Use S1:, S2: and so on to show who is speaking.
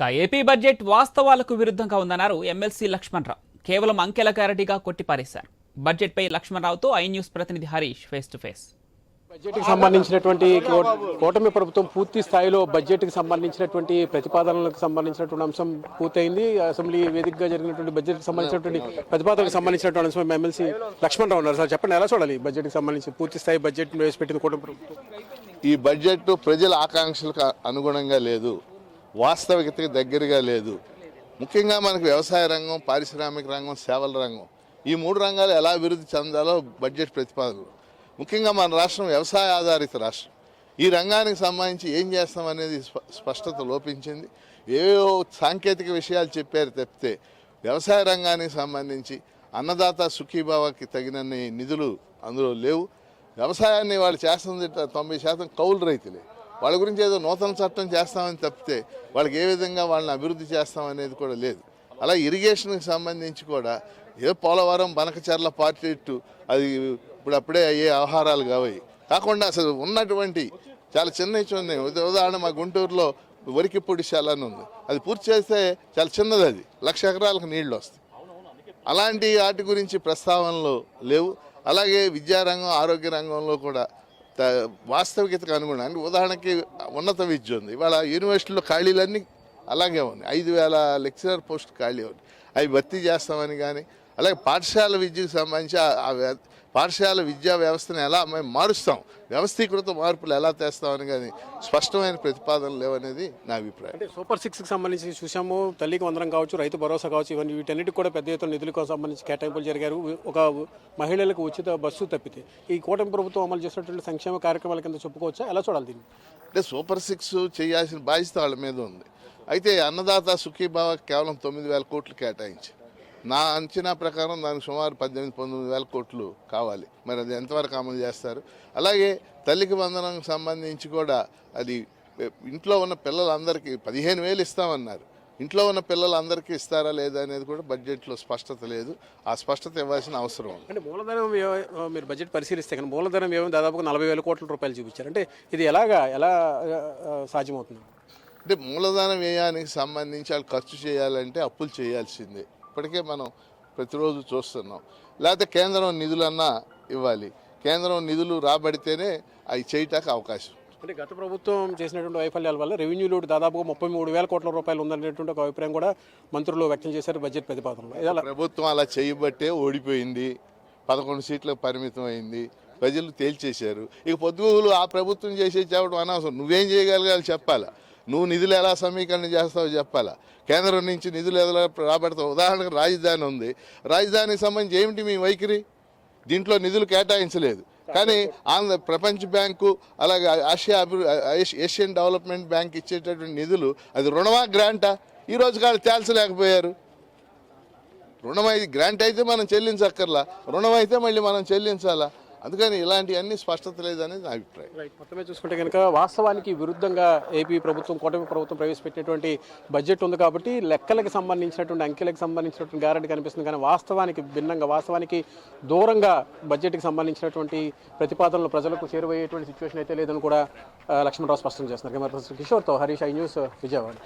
S1: AP budget వాస్తవాలకు విరుద్ధంగా ఉందన్నారు MLC Lakshmanarao. కేవలం అంకెల క్లారిటీగా కొట్టిపారేశారు. బడ్జెట్పై లక్ష్మణరావుతో ఐ న్యూస్ ప్రతినిధి హరీష్ ఫేస్ టు ఫేస్.
S2: బడ్జెట్కి సంబంధించినటువంటి కూ- కూటమి ప్రభుత్వం పూర్తి స్థాయిలో బడ్జెట్కి సంబంధించినటువంటి ప్రతిపాదనలకు సంబంధించినటువంటి అంశం పూర్తయింది. అసెంబ్లీ వేదికగా జరిగినటువంటి బడ్జెట్కి సంబంధించినటువంటి ప్రతిపాదనకు సంబంధించినటువంటి అంశం ఎమ్మెల్సీ లక్ష్మణరావు ఉన్నారు. సార్ చెప్పండి ఎలా చూడాలి బడ్జెట్కి సంబంధించి పూర్తి స్థాయి బడ్జెట్ ప్రవేశపెట్టింది కూటమి ప్రభుత్వం?
S3: ఈ బడ్జెట్ ప్రజల ఆకాంక్షలకు అనుగుణంగా లేదు. వాస్తవికతకి దగ్గరగా లేదు. ముఖ్యంగా మనకు వ్యవసాయ రంగం పారిశ్రామిక రంగం సేవల రంగం. ఈ మూడు రంగాలు ఎలా అభివృద్ధి చెందాలో బడ్జెట్ ప్రతిపాదనలు. ముఖ్యంగా మన రాష్ట్రం వ్యవసాయ ఆధారిత రాష్ట్రం. ఈ రంగానికి సంబంధించి ఏం చేస్తాం అనేది స్ప- స్పష్టత లోపించింది. ఏవో సాంకేతిక విషయాలు చెప్పారు తప్పితే వ్యవసాయ రంగానికి సంబంధించి అన్నదాత సుఖీభావకి తగినన్ని నిధులు అందులో లేవు. వ్యవసాయాన్ని వాళ్ళు చేస్తుంది తొంభై శాతం కౌలు రైతులే. వాళ్ళ గురించి ఏదో నూతన చట్టం చేస్తామని తప్పితే వాళ్ళకి ఏ విధంగా వాళ్ళని అభివృద్ధి చేస్తామనేది కూడా లేదు. అలా ఇరిగేషన్కి సంబంధించి కూడా ఏదో పోలవరం బనకచర్ల పార్టీట్టు అది ఇప్పుడు అప్పుడే అయ్యే ఆహారాలు కావాయి కాకుండా అసలు ఉన్నటువంటి చాలా చిన్న ఉన్నాయి ఉదాహరణ మా గుంటూరులో వరికిపొడి శాలని ఉంది. అది పూర్తి చేస్తే చాలా చిన్నది అది. లక్ష ఎకరాలకు నీళ్ళు వస్తాయి. అలాంటి వాటి గురించి ప్రస్తావనలు లేవు. అలాగే విద్యారంగం ఆరోగ్య రంగంలో కూడా వాస్తవికతకు అనుగుణంగా ఉదాహరణకి ఉన్నత విద్య ఉంది. ఇవాళ యూనివర్సిటీలో ఖాళీలన్నీ అలాగే ఉన్నాయి. ఐదు వేల లెక్చరర్ పోస్ట్ ఖాళీ ఉంది. అవి భర్తీ చేస్తామని కానీ అలాగే పాఠశాల విద్యకు సంబంధించి పాఠశాల విద్యా వ్యవస్థను ఎలా మేము మారుస్తాం వ్యవస్థీకృత మార్పులు ఎలా తెస్తామని కానీ స్పష్టమైన ప్రతిపాదనలు లేవనేది నా అభిప్రాయం.
S2: అంటే సూపర్ సిక్స్కి సంబంధించి చూసాము తల్లికి వందనం కావచ్చు రైతు భరోసా కావచ్చు ఇవన్నీ వీటన్నిటికి కూడా పెద్ద ఎత్తున నిధులకు సంబంధించి కేటాయింపులు జరిగారు. ఒక మహిళలకు ఉచిత బస్సు తప్పితే ఈ కూటమి ప్రభుత్వం అమలు చేసినటువంటి సంక్షేమ కార్యక్రమాల కింద చెప్పుకోవచ్చా? ఎలా చూడాలి దీన్ని?
S3: అంటే సూపర్ సిక్స్ చేయాల్సిన బాధ్యత వాళ్ళ మీద ఉంది. అయితే అన్నదాత సుఖీభావ కేవలం తొమ్మిది వేల కోట్లు కేటాయించి నా అంచనా ప్రకారం దానికి సుమారు పద్దెనిమిది పంతొమ్మిది వేల కోట్లు కావాలి. మరి అది ఎంతవరకు అమలు చేస్తారు? అలాగే తల్లికి వందనంకి సంబంధించి కూడా అది ఇంట్లో ఉన్న పిల్లలందరికీ పదిహేను వేలు ఇస్తామన్నారు. ఇంట్లో ఉన్న పిల్లలందరికీ ఇస్తారా లేదా అనేది కూడా బడ్జెట్లో స్పష్టత లేదు. ఆ స్పష్టత ఇవ్వాల్సిన అవసరం ఉంది.
S2: అంటే మూలధనం వ్యయ- మీరు బడ్జెట్ పరిశీలిస్తే కానీ మూలధనం వ్యయం దాదాపుగా నలభై వేల కోట్ల రూపాయలు చూపించారు. అంటే ఇది ఎలాగా ఎలా సాధ్యమవుతుంది?
S3: అంటే మూలధన వ్యయానికి సంబంధించి వాళ్ళు ఖర్చు చేయాలంటే అప్పులు చేయాల్సిందే. ఇప్పటికే మనం ప్రతిరోజు చూస్తున్నాం. లేకపోతే కేంద్రం నిధులన్నా ఇవ్వాలి. కేంద్రం నిధులు రాబడితేనే అవి చేయటానికి అవకాశం.
S2: అంటే గత ప్రభుత్వం చేసినటువంటి వైఫల్యాల వల్ల రెవెన్యూ లోటు దాదాపుగా ముప్పై మూడు వేల కోట్ల రూపాయలు ఉందనేటువంటి ఒక అభిప్రాయం కూడా మంత్రులు వ్యక్తం చేశారు బడ్జెట్ ప్రతిపాదనలో.
S3: ప్రభుత్వం అలా చేయబట్టే ఓడిపోయింది. పదకొండు సీట్లకు పరిమితం అయింది. ప్రజలు తేల్చేశారు. ఇక పొద్దుగూలు ఆ ప్రభుత్వం చేసే చెప్పడం అనవసరం. నువ్వేం చేయగలగాలి చెప్పాలా? నువ్వు నిధులు ఎలా సమీకరణ చేస్తావో చెప్పాలా? కేంద్రం నుంచి నిధులు ఎలా రాబడతావు? ఉదాహరణకు రాజధాని ఉంది. రాజధానికి సంబంధించి ఏమిటి మీ వైఖరి? దీంట్లో నిధులు కేటాయించలేదు. కానీ ఆంధ్ర ప్రపంచ బ్యాంకు అలాగే ఆసియా అభివృద్ధి ఏషియన్ డెవలప్మెంట్ బ్యాంక్ ఇచ్చేటటువంటి నిధులు అది రుణమా గ్రాంటా? ఈ రోజు కాదు తేల్చలేకపోయారు. రుణం అయితే గ్రాంట్ అయితే మనం చెల్లించక్కర్లా. రుణం అయితే మళ్ళీ మనం చెల్లించాలా? అందుకని ఇలాంటివన్నీ స్పష్టత లేదనేది నా అభిప్రాయం.
S2: రైట్ మొత్తమే చూసుకుంటే కనుక వాస్తవానికి విరుద్ధంగా ఏపీ ప్రభుత్వం కూటమి ప్రభుత్వం ప్రవేశపెట్టినటువంటి బడ్జెట్ ఉంది కాబట్టి లెక్కలకు సంబంధించినటువంటి అంకెలకు సంబంధించినటువంటి గ్యారెంటీ కనిపిస్తుంది. కానీ వాస్తవానికి భిన్నంగా వాస్తవానికి దూరంగా బడ్జెట్కి సంబంధించినటువంటి ప్రతిపాదనలు ప్రజలకు చేరువయ్యేటువంటి సిచ్యువేషన్ అయితే లేదని కూడా లక్ష్మణరావు స్పష్టం చేస్తున్నారు. కిషోర్తో హరీష్ ఐ న్యూస్ విజయవాడ.